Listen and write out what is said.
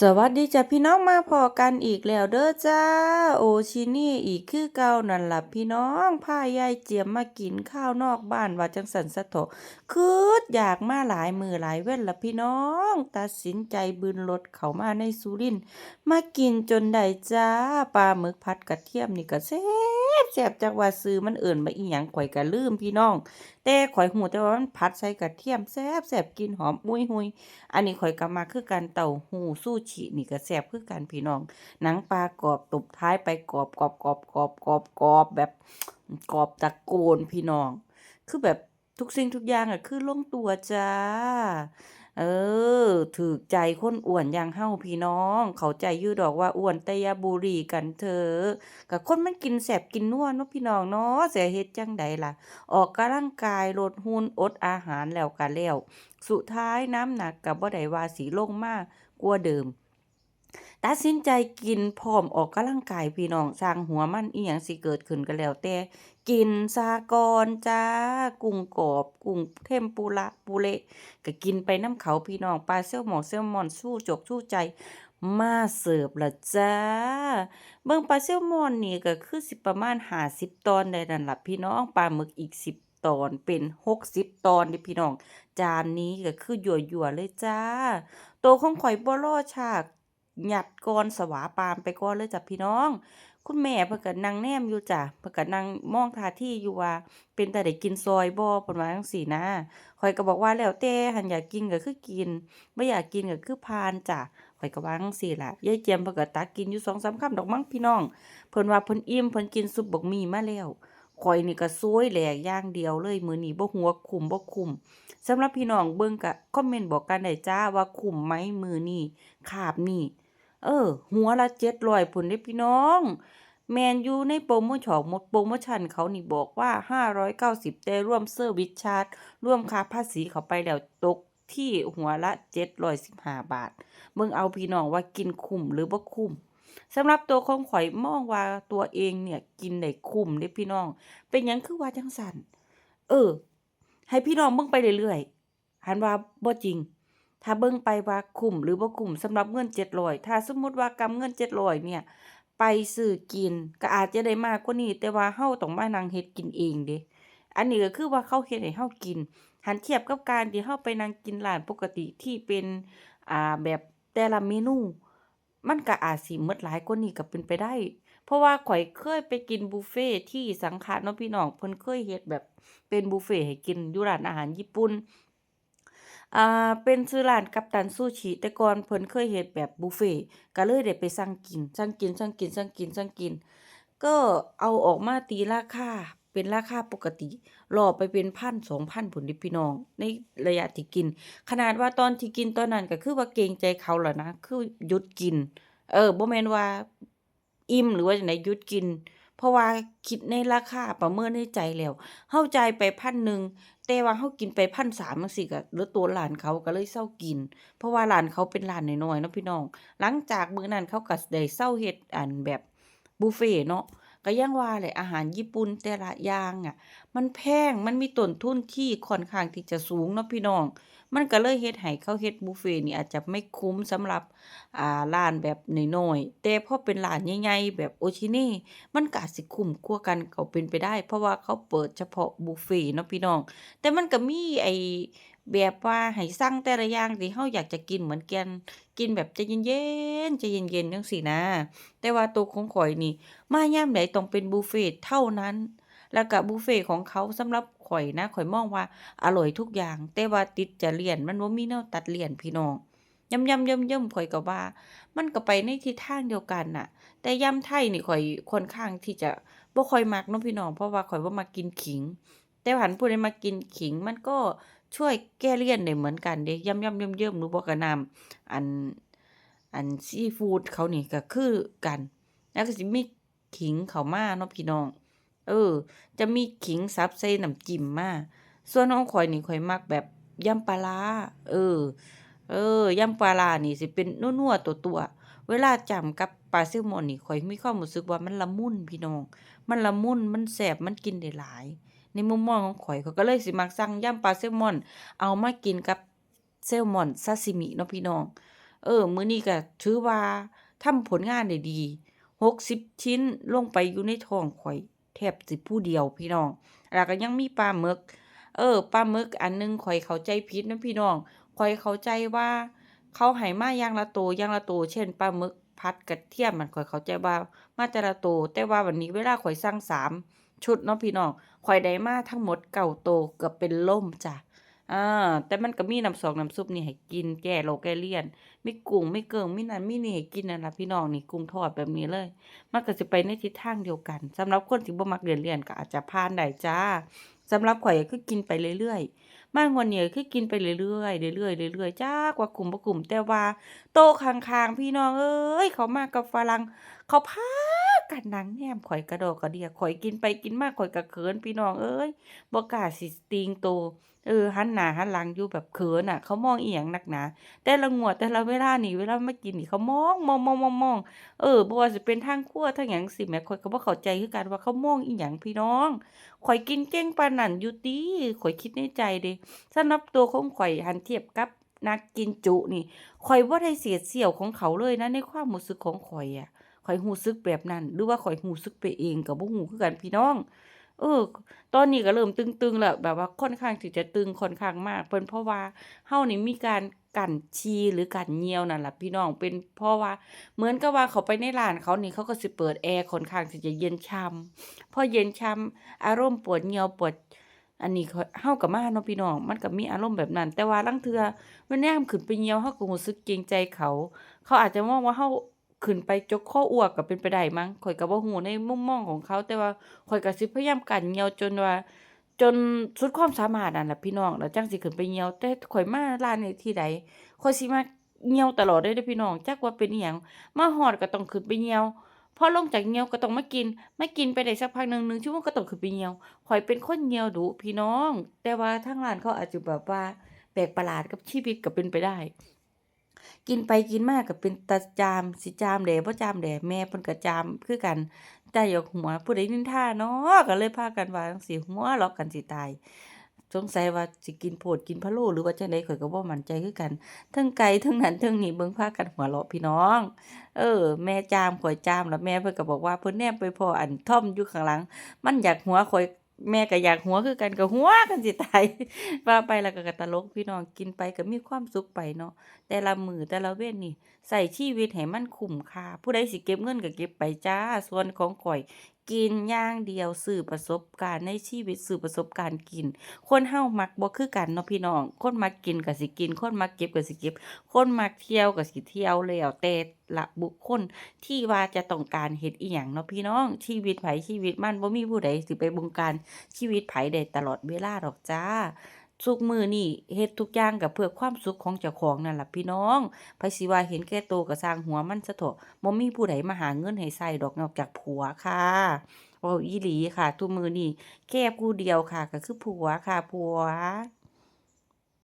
สวัสดีจ้ะพี่น้องมาพอกันอีกแล้วเด้อจ้า โอชินี่อีกคือเก่านั่นล่ะพี่น้องพายายเจียมมากินข้าวนอกบ้านว่าจังสันสะโถคืดอยากมาหลายมือหลายเว้นละพี่น้องตัดสินใจบืนรถเขามาในสุรินมากินจนได้จ้าปลาหมึกผัดกระเทียมนี่ก็แซ่ แซ่บจักว่าซื้อมันเอิ่นมาอีหยังข่อยก็ลืมพี่น้อง แต่ข่อยหูแต่ว่ามันผัดใส่กระเทียมแซ่บแซ่บกินหอมมุยหุยอันนี้ข่อยก็มักคือกันเต้าหู้ซูชินี่ก็แซ่บคือกันพี่น้อง หนังปลากรอบตบท้ายไปกรอบกรอบกรอบกรอบกรอบกรอบแบบกรอบตะโกนพี่น้อง คือแบบทุกสิ่งทุกอย่างอะคือลงตัวจ้า เออถูกใจคนอ้วนอย่างเฮาพี่น้อง เขาใจยืดดอกว่าอ้วนแต่ยาบุรีกันเถอะกับคนมันกินแสบกินนัวเนาะพี่น้องเนาะเสียเฮ็ดจังใดล่ะ ออกกำลังกายลดหุ่นอดอาหารแล้วก็แล้ว สุดท้ายน้ำหนักกับ่ได้ว่าสีลงมากกลัวเดิม ตัดสินใจกินพร้อมออกกำลังกายพี่น้องสร้างหัวมันอีหยังสิเกิดขึ้นก็แล้วแต่กินซะก่อนจ้า กุ้งกรอบกุ้งเทมปุระปุเระก็กินไปน้ำเขาพี่น้องปลาแซลมอนแซลมอนสู้จกสู้ใจมาเสิร์ฟละจ้า เบิ่งปลาแซลมอนนี่ก็คือสิประมาณ50ตอนได้นั่นล่ะพี่น้องปลาหมึกอีก10ตอนเป็น60ตอนเด้พี่น้อง จานนี้ก็คือหยั่วๆเลยจ้า โตของข่อยบ่รอช้า หยัดก่อนสวาปามไปก่อนเลยจ้ะพี่น้อง คุณแม่เพิ่นก็นั่งแนมอยู่จ้ะเพิ่นก็นั่งมองท่าที่อยู่ว่า เป็นแตาได้กินซอยบ่เพิ่นว่าจังซี้นะข่อยก็บอกว่าแล้วแต่หันอยากกินก็คือกินบ่อยากกินก็คือผ่านจ้ะข้อยก็ว่าจั่งซี้ล่ะยายเจียมเพิ่นก็ตักกินอยู่2-3คำดอกมั้งพี่น้อง เพิ่นว่าเพิ่นอิ่มเพิ่นกินซุปบักหมี่มาแล้วข้อยนี่ก็โซยแหลกย่างเดียวเลยมื้อนี้บ่ฮู้ว่าคุ้มบ่คุมสำหรับพี่น้องเบิ่งก็คอมเมนต์บอกกันได้จ้าว่าคุมไหมมือนี้คาบนี้ เออ หัวละ700พุ่นเด้พี่น้อง แมนยูในโปรโมชองหมดโปรโมชันเขานี่บอกว่า 590แต่ร่วมเซอร์วิสชาร์จรวมค่าภาษีเขาไปแล้วตกที่หัวละ715บาทเบิ่งเอาพี่น้องว่ากินคุ้มหรือบ่คุ้มสำหรับตัวของข้อยมองว่าตัวเองเนี่ยกินได้คุ้มเด้พี่น้อง เป็นหยังคือว่าจังซั่นเออ ให้พี่น้องเบิ่งไปเรื่อยๆหันว่าบ่จริง ถ้าเบิ่งไปว่าคุ้มหรือบ่คุ้มสำหรับเงิน700ถ้าสมมุติว่ากำเงิน700เนี่ย ไปซื้อกินก็อาจจะได้มากกว่านี้แต่ว่าเราต้องมานั่งเฮ็ดกินเองเดะอันนี้ก็คือว่าเขาเฮ็ดให้เรากิน หันเทียบกับการที่เราไปนั่งกินร้านปกติที่เป็นอ่าแบบแต่ละเมนู มันก็อาจสิหมดหลายกว่านี้ก็เป็นไปได้ เพราะว่าข้อยเคยไปกินบุฟเฟต์ที่สังขะเนาะพี่น้องเพิ่นเคยเฮ็ดแบบเป็นบุฟเฟต์ให้กินอยู่ร้านอาหารญี่ปุ่น อ่าเป็นชื่อร้านกัปตันซูชิแต่ก่อนเพิ่นเคยเฮ็ดแบบบุฟเฟต์ก็เลยได้ไปสั่งกินสั่งกินสั่งกินสั่งกินสั่งกิน ก็เอาออกมาตีราคาเป็นราคาปกติล่อไปเป็น1,000 2,000พู้นเดะพี่น้อง ในระยะที่กิน ขนาดว่าตอนที่กินตอนนั้นก็คือว่าเกรงใจเขาแล้วนะ คือหยุดกิน เออบ่แม่นว่าอิ่มหรือว่าจั่งใดหยุดกิน เพราะว่าคิดในราคาประเมินในใจแล้วเข้าใจไปพันหนึ่งแต่ว่าเขากินไปพันสามมันสิกะหรือตัวหลานเขาก็เลยเศร้ากิน เพราะว่าหลานเขาเป็นหลานน้อยๆเนาะพี่น้อง หลังจากมื้อนั้นเขาก็ได้เศร้าเฮ็ดอันแบบบุฟเฟ่เนาะ ก็ยังว่าแหละอาหารญี่ปุ่นแต่ละอย่างอะ มันแพงมันมีต้นทุนที่ค่อนข้างที่จะสูงเนาะพี่น้อง มันก็เลยเฮ็ดให้เขาเฮ็ดบุฟเฟต์นี่อาจจะไม่คุ้มสำหรับอ่าร้านแบบน้อยๆแต่พอเป็นร้านใหญ่ๆแบบโอชิเน่มันก็สิคุ้มกว่ากันก็เป็นไปได้ เพราะว่าเขาเปิดเฉพาะบุฟเฟต์เนาะพี่น้อง แต่มันก็มีไอ แบบว่าให้สั่งแต่ละอย่างที่เราอยากจะกินเหมือนกันกินแบบใจเย็นๆใจเย็นๆจังซี้นะ แต่ว่าตัวของข้อยนี่ มายามใดต้องเป็นบุฟเฟต์เท่านั้น แล้วก็บุฟเฟต์ของเขาสำหรับข้อยนะข้อยมองว่าอร่อยทุกอย่าง แต่ว่าติดจะเลี่ยนมันบ่มีแนวตัดเลี่ยนพี่น้องยำๆย่อมๆข้อยก็ว่า มันก็ไปในทิศทางเดียวกันน่ะ แต่ยำไทยนี่ข้อยค่อนข้างที่จะบ่ค่อยมักเนาะพี่น้องเพราะว่าข้อยบ่มักกินขิง แต่หันผู้ใดมักกินขิงมันก็ ช่วยแก้เลี่ยนได้เหมือนกันเดะยำๆย่อมๆหรือบ่ก็น้ำอันอันซีฟูดเขานี่ก็คือกัน แล้วก็สิมีขิงเขามาเนาะพี่น้อง เออ จะมีขิงสับใส่น้ำจิ้มมาส่วนของข้อยนี่ข้อยมักแบบยำปลาร้าเออ เออยำปลาร้านี่สิเป็นนัวๆตั่วๆเวลาจำกับปลาแซลมอนนี่ข้อยมีความรู้สึกว่ามันละมุนพี่น้อง มันละมุนมันแซ่บมันกินได้หลาย ในมุมมองของข้อยเข้อยก็เลยสิมักสั่งย่ำปลาแซลมอน เอามากินกับแซลมอนซาซิมิเนาะพี่น้อง เออ มื้อนี้ก็ถือว่าทำผลงานได้ดี60ชิ้นลงไปอยู่ในท้องข้อย แทบสิผู้เดียวพี่น้อง แล้วก็ยังมีปลาหมึก เออปลาหมึกอันหนึ่งข้อยเข้าใจผิดนะพี่น้องข้อยเข้าใจว่า เขาให้มาอย่างละโตอย่างละโตเช่นปลาหมึกผัดกระเทียมนั่นข้อยเข้าใจว่ามาแต่ละโตแต่ว่าวันนี้เวลาข้อยสั่งสาม ชุดเนาะพี่น้องข้อยได้มาทั้งหมดเก้าโตเกือบเป็นลมจ้ะอาแต่มันก็มีน้ำซอกน้ำซุปนี่ให้กินแก้โรแก้เลี่ยนมีกุ้งไมีเกิ่งมีนั่นมีนี่ให้กินนั่นล่ะพี่น้องนี่กุ้งทอดแบบนี้เลย มันก็สิไปในทิศทางเดียวกันสำหรับคนที่บ่มักเลี่ยนก็อาจจะผ่านได้จ้ะสำหรับข้อยก็คือกินไปเรื่อยๆมางวดนี้คือกินไปเรื่อยๆเรื่อยๆเรื่อยๆจักว่าคุ้มบ่คุ้มแต่ว่า โต๊ะข้างๆ พี่น้องเอ้ยเขามากับฝรั่งเขาพา กันนังแนมข้อยกระดอกกระเดียข้อยกินไปกินมากข้อยก็เขินพี่น้องเอ้ยบ่กล้าสิติงโตเออหันหน้าหันหลังอยู่แบบเขินอะ เขามองเอิหยังนักหนาแต่ละงวดแต่ละเวลานี่เวลามากินนี่เขามองๆๆๆเออบ่ว่าสิเป็นทางครัวทางหยังจั่งซี้แหมข้อยก็บ่เข้าใจคือกันว่าเขามองอิหยังพี่น้องข้อยกินเก่งปานนั้นอยู่ติข้อยคิดในใจเดะสำหรับตัวของข้อยหันเทียบกับนักกินจุนี่ข้อยบ่ได้เศษเสี้ยวของเขาเลยนะในความรู้สึกของข้อยอะ ข้อยรู้สึกแบบนั้น หรือว่าข้อยรู้สึกไปเองก็บ่รู้คือกันพี่น้อง เออ ตอนนี้ก็เริ่มตึงๆแล้วแบบว่าค่อนข้างที่จะตึงค่อนข้างมาก เป็นเพราะว่าเรานี่มีการกันฉี่หรือกันเหยี่ยวนั่นล่ะพี่น้องเป็นเพราะว่าเหมือนกับว่าเขาไปในร้านเขานี่เขาก็สิเปิดแอร์ค่อนข้างที่จะเย็นช่ำพอเย็นช่ำอารมณ์ปวดเหยี่ยวปวดอันนี้ข้อยเราก็มาเนาะพี่น้องมันก็มีอารมณ์แบบนั้น แต่ว่าลางเทื่อมันยามขึ้นไปเหยี่ยวเราก็รู้สึกเกรงใจเขา เขาอาจจะมองว่าเรา ขึ้นไปจกคออ้วกก็เป็นไปได้มั้งข้อยก็บ่รู้ในมุมมองของเขา แต่ว่าข้อยก็สิพยายามกันเหี่ยวจนว่า จนสุดความสามารถนั่นล่ะพี่น้องแล้วจังสิขึ้นไปเหี่ยวแต่ข้อยมาร้านนี้ทีใดข้อยสิมักเหี่ยวตลอดเลยเด้อพี่น้องจักว่าเป็นอิหยังมาฮอดก็ต้องขึ้นไปเหี่ยวพอลงจากเหยี่ยวก็ต้องมากินมากินไปได้สักพักหนึ่ง1ชั่วโมงก็ต้องขึ้นไปเหยี่ยวข้อยเป็นคนเหยี่ยวดุพี่น้อง แต่ว่าทางร้านเขาอาจจะแบบว่าแปลกประหลาดกับชีวิตก็เป็นไปได้ กินไปกินมาก็เป็นตาจามสิจามแหน่บ่จามแหน่แม่เพิ่นก็จามคือกันแต่หยอกหัวผู้ใดนินท่าเนาะก็เลยพากันว่าจังซี้หัวเราะกันสิตายสงสัยว่าสิกินโพดกินพะโล้หรือว่าจังใดข้อยก็บ่มั่นใจคือกันเทิงไก่เทิงนั้นเทิงนี้เบิ่งพากันหัวเราะพี่น้อง เออ แม่จามข้อยจามแล้วแม่เพิ่นก็บอกว่าเพิ่นแนมไปพออันท่อมอยู่ข้างหลัง มันอยากหัวข้อย แม่ก็อยากหัวคือกันก็หัวกันสิตายว่าไปแล้วก็กตลกพี่น้องกินไปก็มีความสุขไปเนาะแต่ละมือแต่ละเว้นนี่ใส่ชีวิตให้มันคุ้มค่าผู้ใดสิเก็บเงินก็เก็บไปจ้าส่วนของข่อย กินย่างเดียวซื้อประสบการณ์ในชีวิตซื้อประสบการณ์กิน คนเรามักบ่คือกันเนาะพี่น้อง คนมักกินก็สิกิน คนมักเก็บก็สิเก็บ คนมักเที่ยวก็สิเที่ยวแล้วแต่ละบุคคลที่ว่าจะต้องการเฮ็ดอิหยังเนาะพี่น้อง ชีวิตไผชีวิตมันบ่มีผู้ใดสิไปบงการชีวิตไผได้ตลอดเวลาดอกจ้า สุกมือนี่เฮ็ดทุกอย่างก็เพื่อความสุขของเจ้าของนั่นล่ะพี่น้องไผสิว่าเห็นแก่โตก็สร้างหัวมันซะเถาะบ่มีผู้ใดมาหาเงินให้ใส่ดอกนอกจากผัวค่ะเว้าอีหลีค่ะทุกมือนี่แค่ผู้เดียวค่ะก็คือผัวค่ะผัว